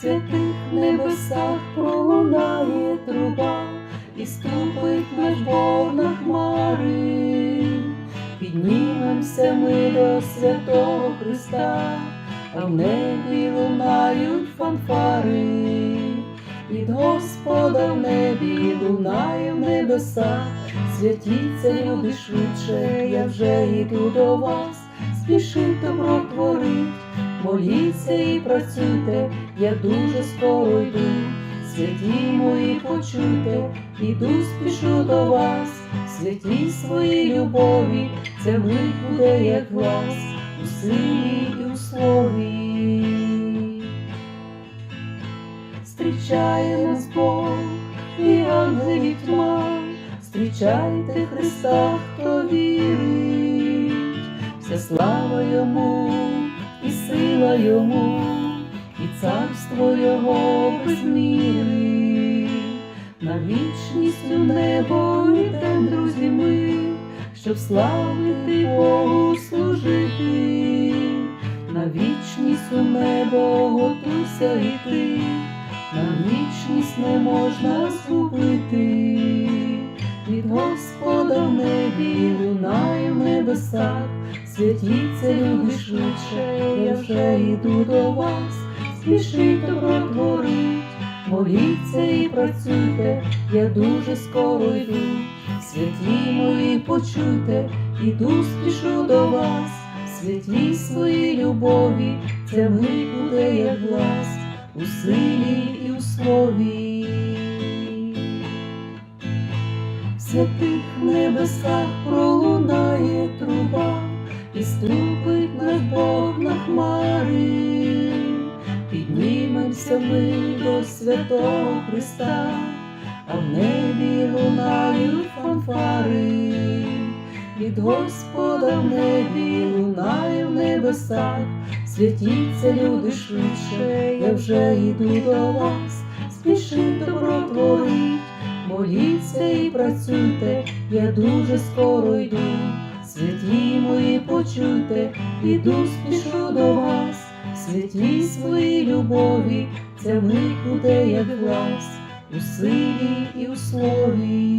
святих небесах пролунає труба, і ступить наш Бог на хмари, піднімемося ми до святого Христа, а в небі лунають фанфари, від Господа в небі лунає в небесах, святіться, люди швидше, я вже йду до вас, спішіть добро творить, моліться і працюйте, я дуже скоро йду. Святі мої, почуйте, іду, спішу до вас, святі свої любові, це мить буде, як глас, у силі і у слові. Зустрічає нас Бог і ангелів тьма, зустрічайте Христа, хто вірить, вся слава йому йому, і царство його без міри, на вічність у небо йдем, друзі, ми, щоб славити Богу служити, на вічність у небо готуйся йти, на вічність не можна згубити, від Господа в небі лунає в небесах, святіться люди швидше, я вже йду до вас, спішіть добро творить, моліться і працюйте, я дуже скоро йду, святі мої, почуйте, іду, спішу до вас, святі свої любові, це ми буде, як глас, у силі і у слові. В святих небесах пролунає ступить наш Бог на хмари, піднімемося ми до святого Христа, а в небі лунають фанфари, від Господа в небі лунає в небесах, святіться люди швидше, я вже йду до вас, спішіть добро моліться і працюйте, я дуже скоро йду. Святі мої, почуйте, іду, спішу до вас, святі свої любові, це мить буде, як глас, у силі і у слові.